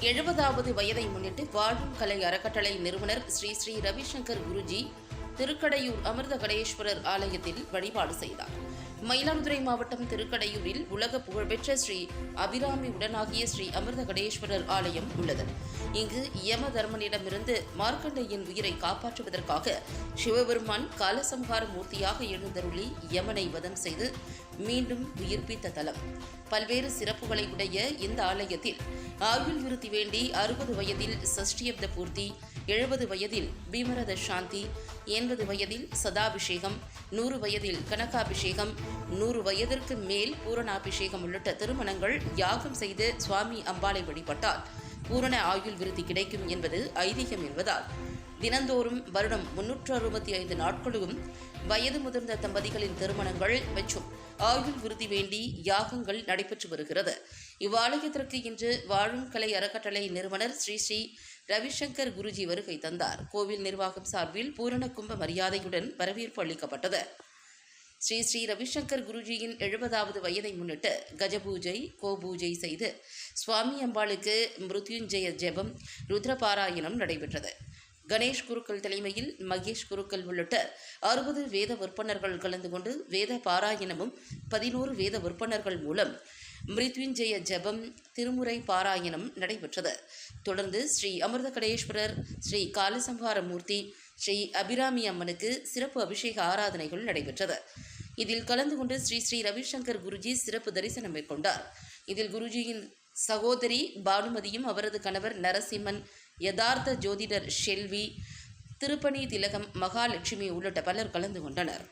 எழுபதாவது வயதை முன்னிட்டு வாழும் கலை அறக்கட்டளை நிறுவனர் ஸ்ரீ ஸ்ரீ ரவிசங்கர் குருஜி திருக்கடையூர் அமிர்த கடேஸ்வரர் ஆலயத்தில் வழிபாடு செய்தார். மயிலாடுதுறை மாவட்டம் திருக்கடையூரில் உலக புகழ்பெற்ற ஸ்ரீ அபிராமி உடனாகிய ஸ்ரீ அமிர்த கடேஸ்வரர் ஆலயம் உள்ளது. இங்கு யம தர்மனிடமிருந்து மார்க்கண்டையின் உயிரை காப்பாற்றுவதற்காக சிவபெருமான் காலசம்ஹார மூர்த்தியாக எழுந்தருளி யமனை வதம் செய்து மீண்டும் உயிர்ப்பித்த தலம். பல்வேறு சிறப்புகளை உடைய இந்த ஆலயத்தில் ஆயுள் விருத்தி வேண்டி அறுபது வயதில் சஷ்டியப்த பூர்த்தி எழுபது வயதில் பீமரத சாந்தி எண்பது வயதில் சதாபிஷேகம் நூறு வயதில் கனகாபிஷேகம் நூறு வயதிற்கு மேல் பூரணாபிஷேகம் உள்ளிட்ட திருமணங்கள் யாகம் செய்து சுவாமி அம்பாளை வழிபட்டால் பூரண ஆயுள் விருத்தி கிடைக்கும் என்பது ஐதீகம் என்பதால் தினந்தோறும் வருடம் முன்னூற்று அறுபத்தி ஐந்து நாட்களும் வயது முதிர்ந்த தம்பதிகளின் திருமணங்கள் மற்றும் ஆயுள் விருதி வேண்டி யாகங்கள் நடைபெற்று வருகிறது. இவ்வாலயத்திற்கு இன்று வாழும் கலை அறக்கட்டளை நிறுவனர் ஸ்ரீ ஸ்ரீ ரவிசங்கர் குருஜி வருகை தந்தார். கோவில் நிர்வாகம் சார்பில் பூரண கும்ப மரியாதையுடன் வரவேற்பு அளிக்கப்பட்டது. ஸ்ரீ ஸ்ரீ ரவிசங்கர் குருஜியின் எழுபதாவது வயதை முன்னிட்டு கஜபூஜை கோபூஜை செய்து சுவாமி அம்பாளுக்கு மிருத்யுஞ்சய ஜெபம் ருத்ரபாராயணம் நடைபெற்றது. கணேஷ் குருக்கள் தலைமையில் மகேஷ் குருக்கள் உள்ளிட்ட அறுபது வேத விற்பனர்கள் கலந்து கொண்டு வேத பாராயணமும் பதினோரு வேத விற்பனர்கள் மூலம் மிருத்யுஞ்சய ஜெபம் திருமுறை பாராயணம் நடைபெற்றது. தொடர்ந்து ஸ்ரீ அமிர்த கடேஸ்வரர் ஸ்ரீ காலசம்ஹார மூர்த்தி ஸ்ரீ அபிராமி அம்மனுக்கு சிறப்பு அபிஷேக ஆராதனைகள் நடைபெற்றது. இதில் கலந்து கொண்டு ஸ்ரீ ஸ்ரீ ரவிசங்கர் குருஜி சிறப்பு தரிசனம் மேற்கொண்டார். இதில் குருஜியின் சகோதரி பானுமதியும் அவரது கணவர் நரசிம்மன் யதார்த்த ஜோதிடர் ஷெல்வி திருப்பணி திலகம் மகாலட்சுமி உள்ளிட்ட பலர் கலந்து கொண்டனர்.